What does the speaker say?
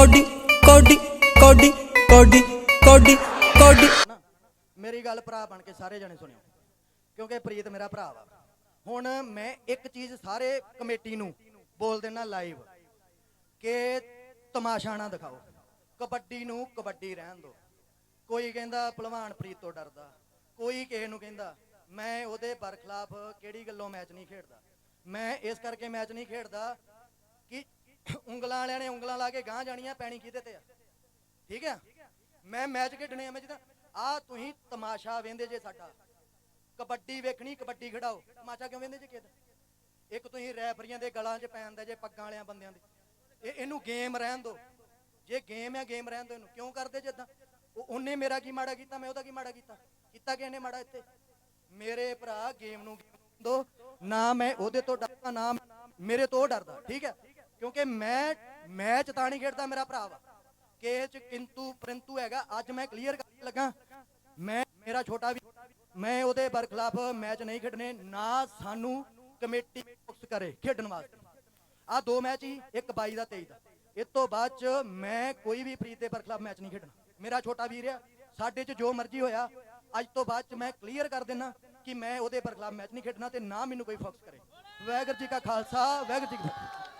Cody ਕੋਡੀ ਕੋਡੀ ਕੋਡੀ ਕੋਡੀ ਕੋਡੀ। ਮੇਰੀ ਗੱਲ ਭਰਾ ਬਣ ਕੇ ਸਾਰੇ ਜਣੇ ਸੁਣਿਓ, ਕਿਉਂਕਿ ਪ੍ਰੀਤ ਮੇਰਾ ਭਰਾ ਵਾ। ਹੁਣ ਮੈਂ ਇੱਕ ਚੀਜ਼ ਸਾਰੇ ਕਮੇਟੀ ਨੂੰ ਬੋਲ ਦੇਣਾ ਲਾਈਵ ਕਿ ਤਮਾਸ਼ਾ ਨਾ ਦਿਖਾਓ। ਕਬੱਡੀ ਨੂੰ ਕਬੱਡੀ ਰਹਿਣ ਦਿਓ ਕੋਈ ਕਹਿੰਦਾ ਭਲਵਾਨ ਪ੍ਰੀਤ ਤੋਂ ਡਰਦਾ, ਕੋਈ ਕਿਸੇ ਨੂੰ ਕਹਿੰਦਾ, ਮੈਂ ਉਹਦੇ ਬਰਖਲਾਫ ਕਿਹੜੀ ਗੱਲੋਂ ਮੈਚ ਨਹੀਂ ਖੇਡਦਾ। ਮੈਂ ਇਸ ਕਰਕੇ ਮੈਚ ਨਹੀਂ ਖੇਡਦਾ ਕਿ ਉਂਗਲਾਂ ਵਾਲਿਆਂ ਨੇ ਉਂਗਲਾਂ ਲਾ ਕੇ ਗਾਂ ਜਾਣੀਆਂ, ਪੈਣੀ ਕਿਹਦੇ ਤੇ ਆ? ਠੀਕ ਹੈ? ਮੈਂ ਮੈਚ ਖੇਡਣੇ ਆ ਮੈਂ ਜਿੱਦਾਂ, ਆ ਤੁਸੀਂ ਤਮਾਸ਼ਾ ਵੇਂਦੇ ਜੇ ਸਾਡਾ। ਕਬੱਡੀ ਵੇਖਣੀ, ਕਬੱਡੀ ਖਿਡਾਓ। ਤਮਾਸ਼ਾ ਕਿਉਂ ਵੇਂਦੇ ਜੇ ਕਿਦ ਇੱਕ ਤੁਸੀਂ ਰੈਫਰੀਆਂ ਦੇ ਗਲਾਂ 'ਚ ਪੈਂਦਾ ਜੇ ਪੱਗਾਂ ਵਾਲਿਆਂ ਬੰਦਿਆਂ ਦੇ। ਇਹ, ਇਹਨੂੰ ਗੇਮ ਰਹਿਣ ਦਿਓ ਜੇ ਗੇਮ ਹੈ ਗੇਮ ਰਹਿਣ ਦਿਓ ਇਹਨੂੰ। ਕਿਉਂ ਕਰਦੇ ਜਿੱਦਾਂ ਉਹ, ਉਹਨੇ ਮੇਰਾ ਕੀ ਮਾੜਾ ਕੀਤਾ, ਮੈਂ ਉਹਦਾ ਕੀ ਮਾੜਾ ਕੀਤਾ? ਕੀਤਾ ਕਿ ਇਹਨੇ ਮਾੜਾ ਇੱਥੇ? ਮੇਰੇ ਭਰਾ ਗੇਮ ਨੂੰ ਦੋ। ਨਾ ਮੈਂ ਉਹਦੇ ਤੋਂ ਡਰਦਾ, ਨਾ ਮੇਰੇ ਤੋਂ ਉਹ ਡਰਦਾ, ਠੀਕ ਹੈ? ਕਿਉਂਕਿ ਮੈਂ ਮੈਚ ਤਾਂ ਨਹੀਂ ਖੇਡਦਾ, ਮੇਰਾ ਭਰਾ ਵਾ। ਕਿ ਚ ਕਿੰਤੂ ਪਰੰਤੂ ਹੈਗਾ, ਅੱਜ ਮੈਂ ਕਲੀਅਰ ਕਰਨ ਲੱਗਾ। ਮੈਂ, ਮੇਰਾ ਛੋਟਾ ਵੀ, ਮੈਂ ਉਹਦੇ ਬਰਖਲਾਫ ਮੈਚ ਨਹੀਂ ਖੇਡਣੇ, ਨਾ ਸਾਨੂੰ ਕਮੇਟੀ ਫੋਕਸ ਕਰੇ ਖੇਡਣ ਵਾਸਤੇ। ਆ ਦੋ ਮੈਚ ਹੀ, ਇੱਕ 22 ਦਾ 23 ਦਾ। ਇਸ ਤੋਂ ਬਾਅਦ ਚ ਮੈਂ ਕੋਈ ਵੀ ਪ੍ਰੀਤ ਦੇ ਬਰਖਲਾਫ ਮੈਚ ਨਹੀਂ ਖੇਡਣਾ। ਮੇਰਾ ਛੋਟਾ ਵੀਰ ਆ, ਸਾਡੇ ਚ ਜੋ ਮਰਜ਼ੀ ਹੋਇਆ, ਅੱਜ ਤੋਂ ਬਾਅਦ ਚ ਮੈਂ ਕਲੀਅਰ ਕਰ ਦੇਣਾ ਕਿ ਮੈਂ ਉਹਦੇ ਬਰਖਲਾਫ ਮੈਚ ਨਹੀਂ ਖੇਡਣਾ ਤੇ ਨਾ ਮੈਨੂੰ ਕੋਈ ਫੋਕਸ ਕਰੇ। ਵਾਹਿਗੁਰੂ ਜੀ ਕਾ ਖਾਲਸਾ, ਵਾਹਿਗੁਰੂ ਜੀ ਕੀ ਫਤਿਹ।